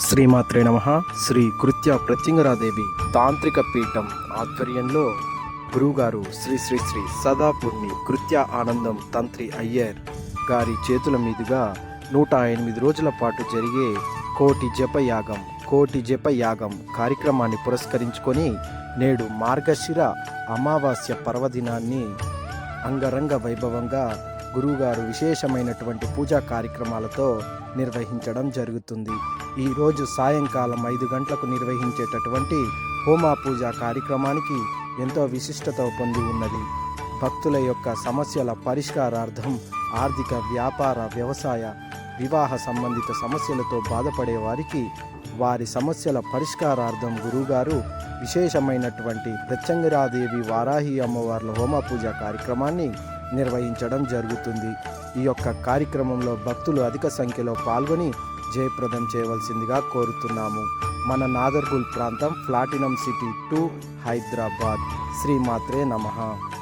శ్రీమాత్రే నమ. శ్రీ కృత్య ప్రత్యంగరాదేవి తాంత్రిక పీఠం ఆధ్వర్యంలో గురువుగారు శ్రీ శ్రీ శ్రీ సదాపూర్ణి కృత్య ఆనందం తంత్రి అయ్యర్ గారి చేతుల మీదుగా నూట ఎనిమిది రోజుల పాటు జరిగే కోటి జపయాగం కోటి జపయాగం కార్యక్రమాన్ని పురస్కరించుకొని నేడు మార్గశిర అమావాస్య పర్వదినాన్ని అంగరంగ వైభవంగా గురువుగారు విశేషమైనటువంటి పూజా కార్యక్రమాలతో నిర్వహించడం జరుగుతుంది. ఈరోజు సాయంకాలం ఐదు గంటలకు నిర్వహించేటటువంటి హోమా పూజ కార్యక్రమానికి ఎంతో విశిష్టత పొంది ఉన్నది. భక్తుల యొక్క సమస్యల పరిష్కారార్థం ఆర్థిక వ్యాపార వ్యవసాయ వివాహ సంబంధిత సమస్యలతో బాధపడే వారికి వారి సమస్యల పరిష్కారార్థం గురువుగారు విశేషమైనటువంటి ప్రత్యంగరాదేవి వారాహి అమ్మవార్ల హోమ పూజ కార్యక్రమాన్ని నిర్వహించడం జరుగుతుంది. ఈ యొక్క కార్యక్రమంలో భక్తులు అధిక సంఖ్యలో పాల్గొని జయప్రదం చేయవలసిందిగా కోరుతున్నాము. మన నాదర్గుల్ ప్రాంతం ప్లాటినం సిటీ టు హైదరాబాద్. శ్రీమాత్రే నమః.